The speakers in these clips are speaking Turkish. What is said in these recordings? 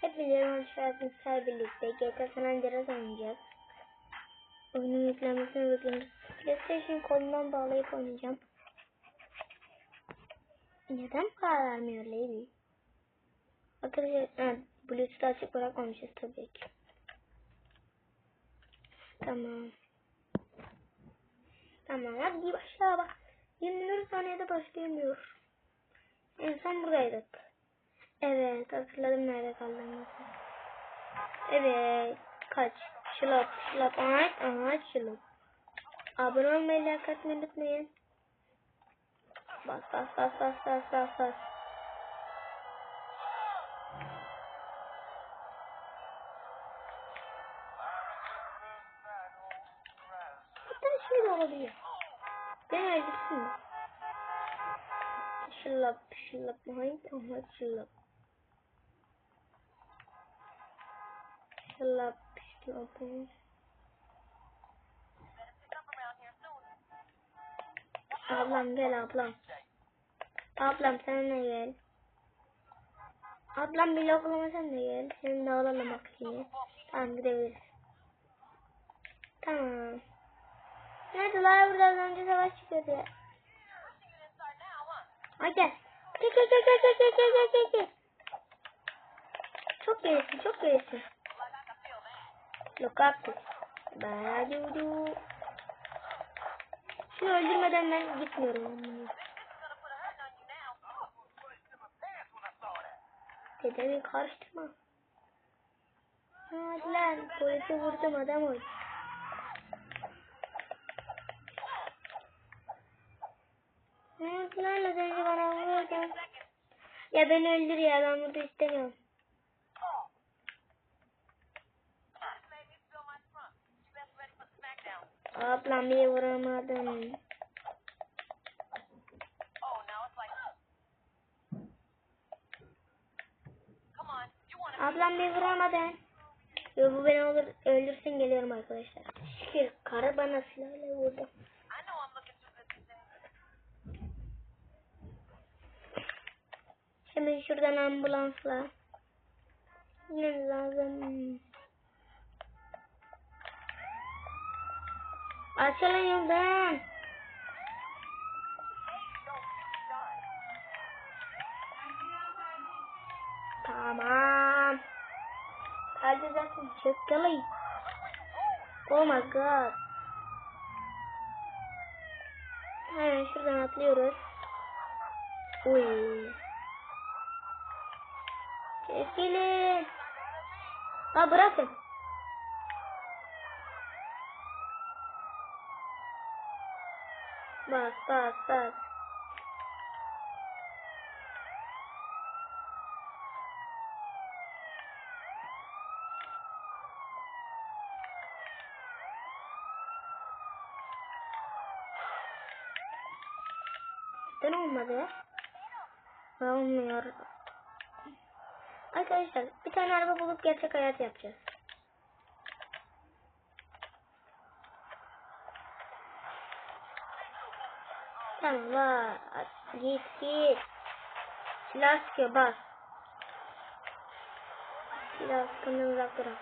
Hepinize hoş geldiniz. Her birlikte GTA San Andreas oynayacağız. Oyunun yüklenmesini bekliyoruz. PlayStation kolundan bağlayıp oynayacağım. Neden para vermiyor Lady? Arkadaşlar, ha, Bluetooth açık bırakmamışız tabii ki. Tamam. Tamam hadi başla bak. 24 saniyede başlayamıyor. En son buradaydık. Evet hatırladım nerede kaldığımızı. Evet kaç? Şılap şılap ağaç ağaç şılap. Abone olmayı like atmayı unutmayın. Bas bas bas bas bas bas bas. Şey de olabilir. Beni öldürsün? Şılap şılap ağaç ağaç şılap. Pistol pistol up. Ablam gel ablam. Ablam sen de gel. Ablam bir loklama sen de gel. Seninle olalım akıllı. Tamam gidebiliriz. Tamam. Nerede lan burada az önce savaş çıkıyordu ya. Ay gel. Gel gel gel gel gel gel gel gel. Çok gerisin çok gerisin. Look up. Badudu. Şunu öldürmeden ben gitmiyorum. Dedemi karıştırma. Hadi lan polisi vurdum adam ol. Hadi lan az önce bana vurdun. Ya beni öldür ya ben burada istemiyorum. Bir vuramadım. Ablam bir vuramadı. Yo bu beni olur öldürsün geliyorum arkadaşlar. Şükür karı bana silahla vurdu. Şimdi şuradan ambulansla. Ne lazım? Açılın yoldan. Tamam. Hadi zaten çökkemeyin. Oh my god. Hemen şuradan atlıyoruz. Uy. Çekilin. Ha bırakın. Bak bak bak. Neden olmadı? Olmuyor. Arkadaşlar bir tane araba bulup gerçek hayat yapacağız. Tamam var. Git git. Silah sıkıyor bas. Silah sıkından uzak bırak.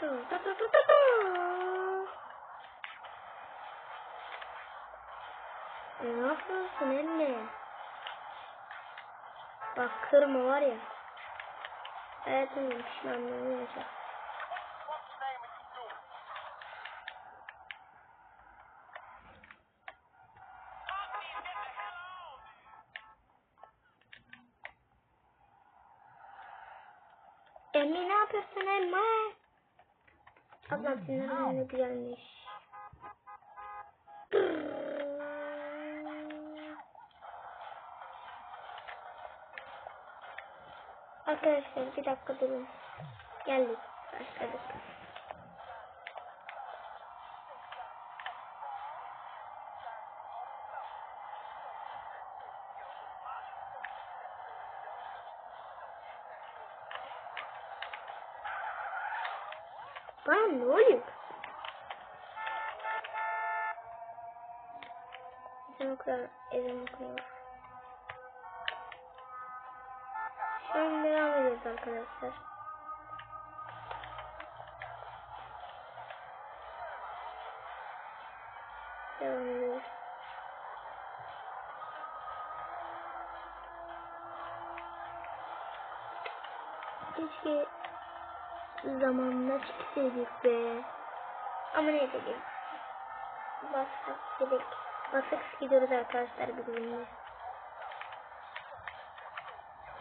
Dur, dur, dur, dur, dur. Ne yapıyorsun anne? Bak kırma var ya. Hayatımın pişmanlığını yaşa. Emma? Ablam senin ne güzelmiş. Arkadaşlar bir dakika durun. Geldik. Başladık. Panônio? Exame Vamos não a mulher não começar. Ki. Bastık gidelim. Bastık gidiyoruz arkadaşlar bugün.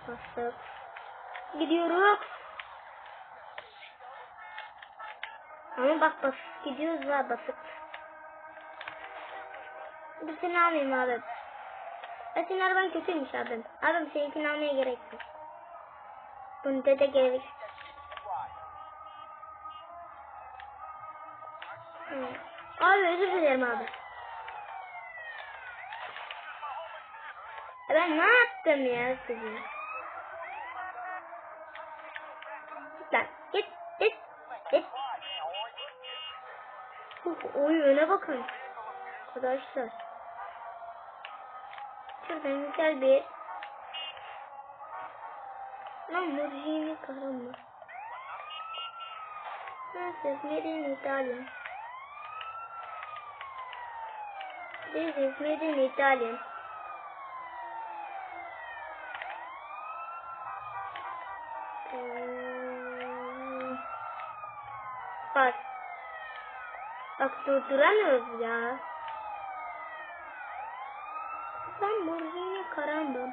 Bastık. Gidiyoruz. Ama bak basık gidiyoruz var basık. Dur seni almayayım abi. Ya senin araban kötüymüş abim. Abim seninkini almaya gerek yok. Bunu da gerek. Özür dilerim abi. Ben ne yaptım ya sizi? Git lan git git git. Oy öne bakın. Arkadaşlar. Şuradan güzel bir Lamborghini kahraman. Nasıl made in Italy. This is made in Italy. Hmm. Bak. Bak durduramıyoruz ya. Lamborghini karambam.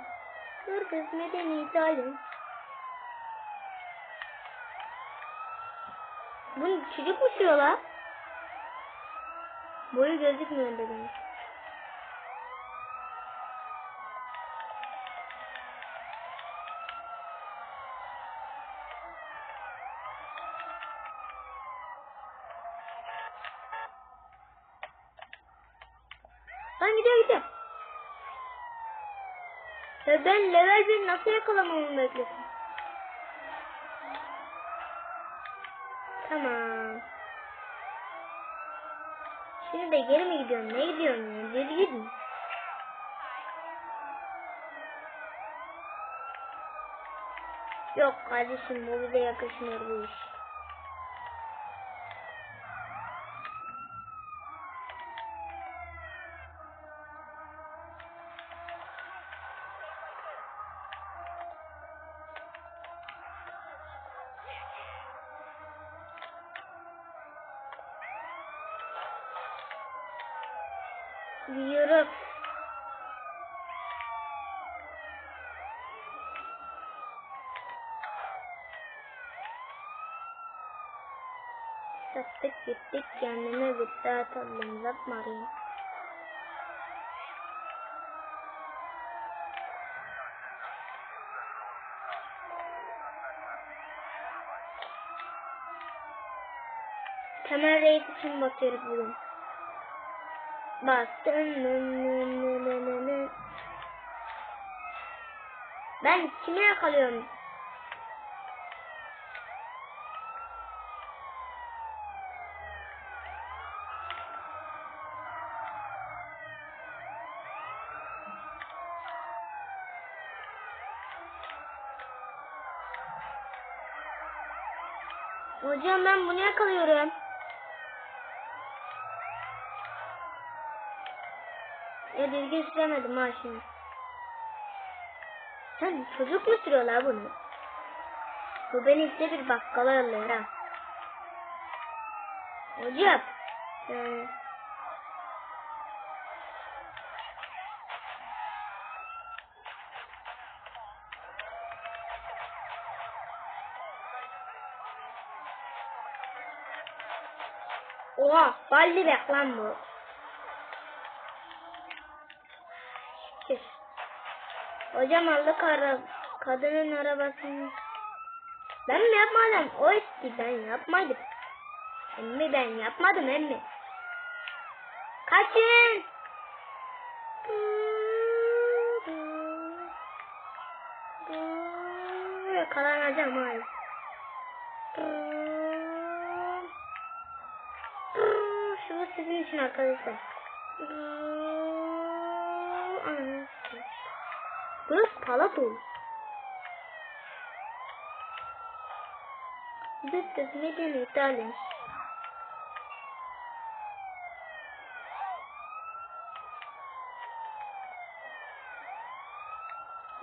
Kırgız medeni İtalyan. Bu çocuk mu sürüyor la? Boyu gözükmüyor dedim. Ben gidiyor gidiyor. Ya ben level 1 nasıl yakalamamı bekliyorsun? Tamam. Şimdi de geri mi gidiyorsun? Ne gidiyorsun ya? Geri gidin. Yok kardeşim bu bize yakışmıyor bu iş. Sattık gittik kendime bir saat aldım yapmayayım. Temel reis için bakıyoruz bugün. Bastım. Ben kimi yakalıyorum? Hocam ben bunu yakalıyorum. Ya düzgün süremedim ha şimdi. Sen çocuk mu sürüyorlar bunu? Bu beni işte bir bakkala yolluyor ha. Hocam. Ee, Oha, balli bek lan bu. Hocam aldık ara kadının arabasını. Ben mi yapmadım? O etti ben yapmadım. Emmi ben yapmadım emmi. Kaçın. Yakalanacağım hayır. sizin için arkadaşlar. Burası Palatul. This is made in Italy.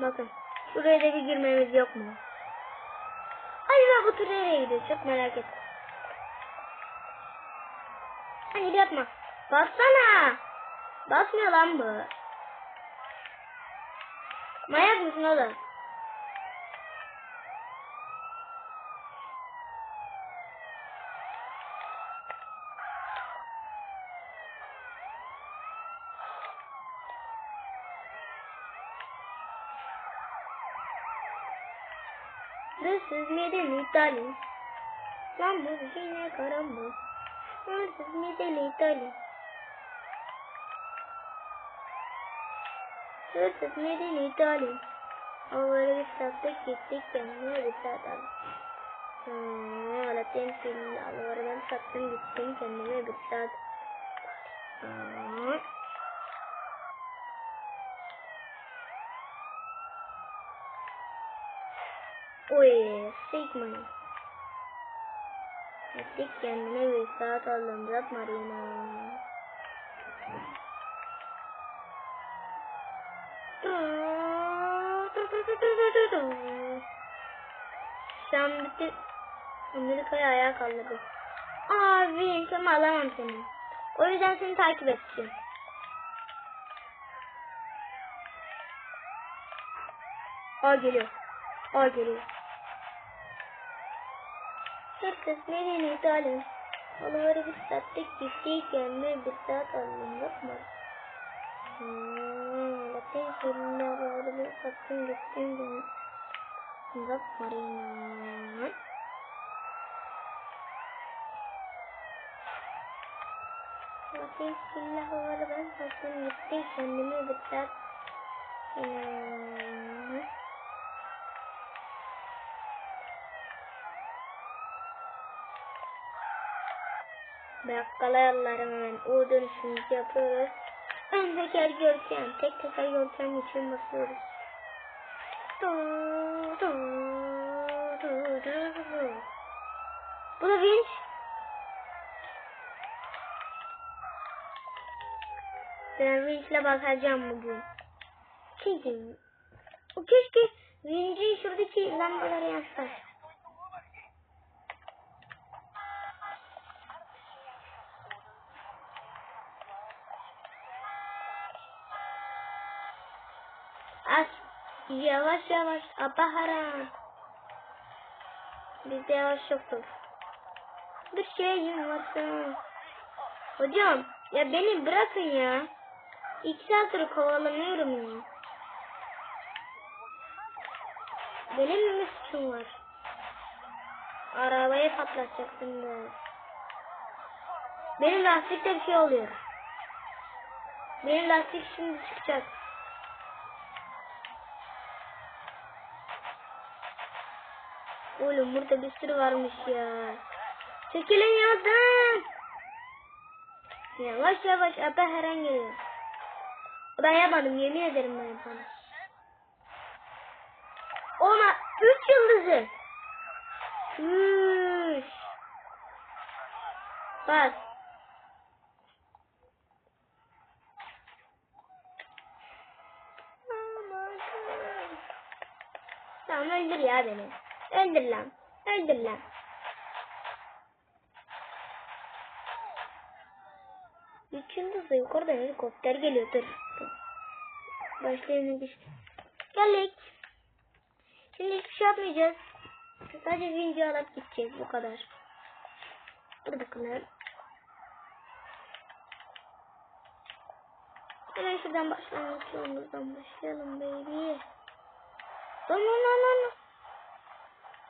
Bakın. Buraya da bir girmemiz yok mu? Acaba bu tür nereye gidiyor? Çok merak ettim. Hayır yapma. Bassana. Basmıyor lan bu. Manyak mısın oğlum? This is made in Italy. Lamborghini caramba. This is made in Italy. This is made in Italy. Over we started kitty kendine bir saat al. Latin fil alır ben sattım gittim kendime bir saat. Aa. Uy, Sigma. Gittik kendime bir saat aldım. Marina. Şu an bütün Amerika'yı ayağa kaldırdı. Abi kim alamam seni. O yüzden seni takip edeceğim. Aa geliyor. Aa geliyor. Nereye italim? Olaları bir sattık gittik kendime bir saat aldım bakma. Hmm, Latin filmde olaları bir sattım gittim de. Bak Marina. Latin filmde olaları ben sattım gittim kendime bir saat. Hmm. Bırakkalayallarım hemen U dönüşümüzü yapıyoruz. Ön teker görkem, tek teker görkem için basıyoruz. Du, du, du, du, du. Bu da vinç. Ben vinçle basacağım bugün. Çünkü keşke vincin şuradaki lambaları yansıtar. Az yavaş yavaş abahara. Bizde yavaş yoktur. Bir şeyim varsa. Hocam ya beni bırakın ya. İki saattir kovalanıyorum ya. Benim mi suçum var? Arabayı patlatacaktım da. Benim lastikte bir şey oluyor. Benim lastik şimdi çıkacak. Oğlum burada bir sürü varmış ya. Çekilin yoldan. Yavaş yavaş apa her an geliyor. Ben yapmadım yemin ederim ben yapmadım. Ona üç yıldızı. Üç. Bak. Tamam öldür ya beni. Öldür lan. Öldür lan. Üç yıldızla yukarıda helikopter geliyor. Dur. Başlayalım biz. Geldik. Şimdi hiçbir şey yapmayacağız. Sadece video alıp gideceğiz. Bu kadar. Dur bakalım. Hemen şuradan başlangıç yolumuzdan başlayalım baby. Lan lan lan lan.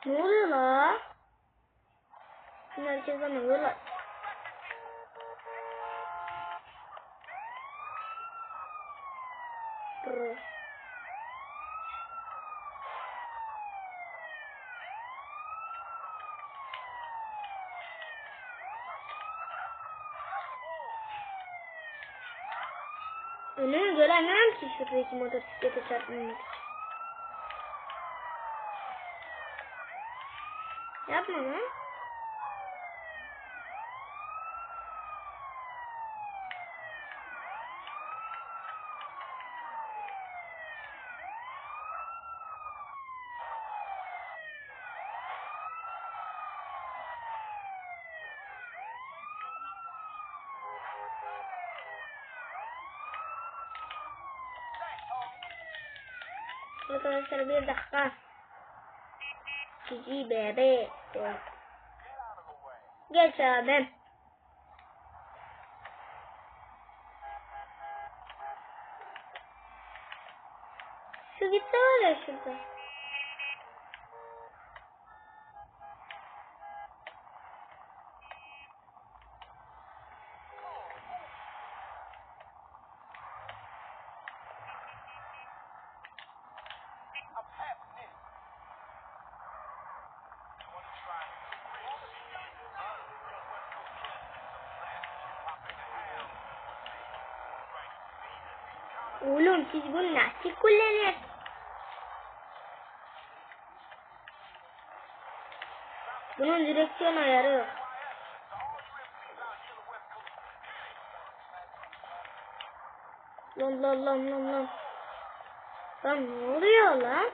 Ne oluyor la? Şimdi herkes bana yola. Dur. Önümü göremem ki şuradaki motosiklete çarpmamak için. Yapma lan. Arkadaşlar bir dakika. Cici bebe. Geç abi. Şu gitti var ya şurada. Oğlum siz bunu nasıl kullanır? Bunun direksiyon ayarı yok. Lan lan lan lan lan. Lan ne oluyor lan?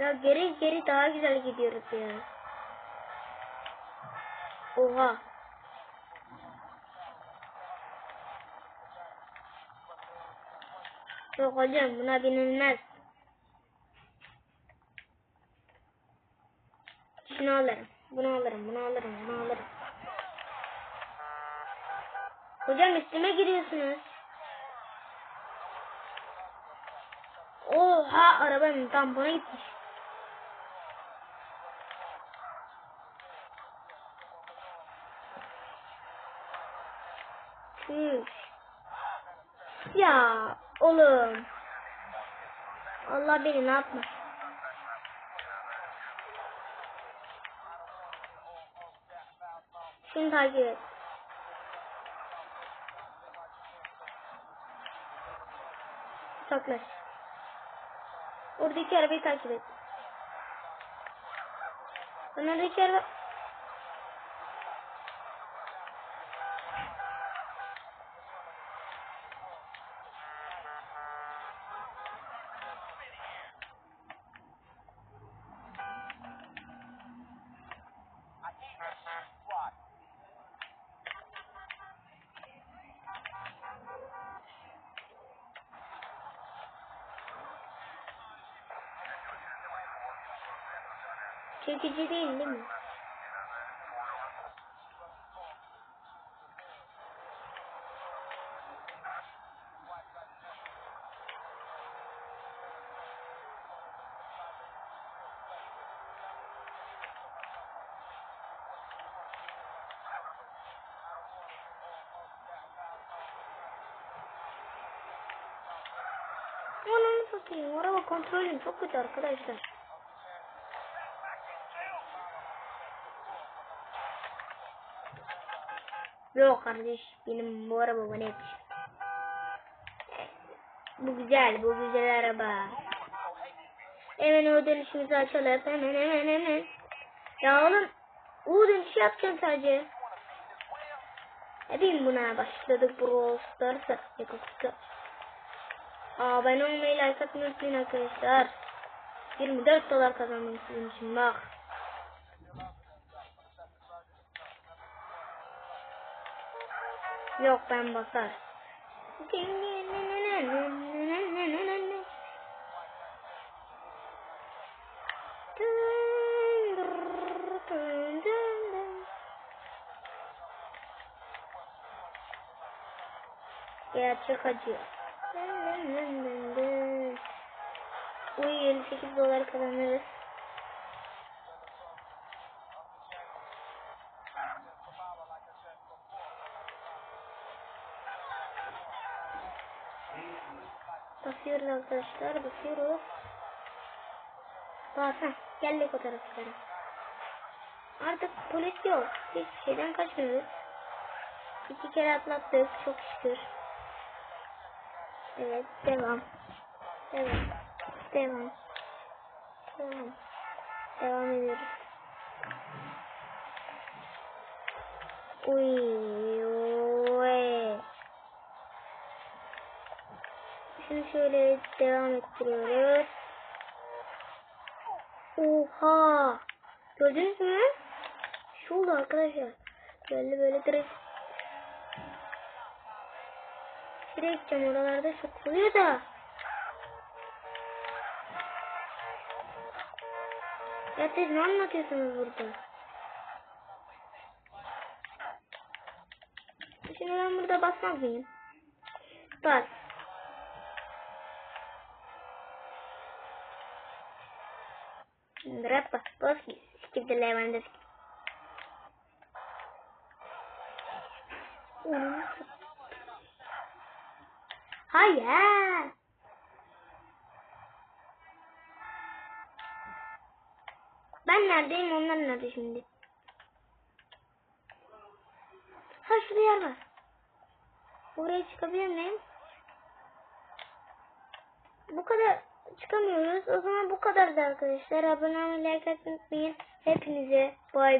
Ya geri geri daha güzel gidiyoruz ya. Oha. Yok hocam buna binilmez. Şunu alırım. Bunu alırım. Bunu alırım. Bunu alırım. Hocam üstüme giriyorsunuz. Oha arabanın tampona gitmiş. Üf. Ya oğlum. Allah beni ne yapmış? Şimdi takip et. Uzaklaş. Oradaki arabayı takip et. Oradaki araba... Çekici değil değil mi? Ananı satayım. Araba kontrolüm çok kötü arkadaşlar. Yok kardeş benim bu araba bana yakışır. Bu güzel bu güzel araba. Hemen o dönüşümüzü açalım. Hemen hemen hemen. Ya oğlum U dönüşü yapacağım sadece. Hadi buna başladık Brawl Stars'a. Yakışıklı. Abone olmayı like atmayı unutmayın arkadaşlar. 24 dolar kazandım sizin için bak. Yok ben basar. Gerçek acı. Bu 28 dolar kazanırız. Basıyoruz arkadaşlar basıyoruz. Bak heh, geldik o taraflara. Artık polis yok. Hiçbir şeyden kaçmıyoruz. İki kere atlattık. Çok şükür. Evet. Devam. Devam. Devam. Devam. Devam ediyoruz. Uy, uy. Şimdi şöyle devam ettiriyoruz. Oha! Gördünüz mü? Şu oldu arkadaşlar. Böyle böyle direkt. Gideceğim oralarda çok oluyor da. Ya siz ne anlatıyorsunuz burada? Şimdi ben burada basmaz mıyım? Bas. Rappa, Boski, Steve Lewandowski. Hayır. Ben neredeyim onlar nerede şimdi? Ha şurada yer var. Oraya çıkabilir miyim? Bu kadar çıkamıyoruz. O zaman bu kadar da arkadaşlar. Abone olmayı, like atmayı unutmayın. Hepinize bay bay.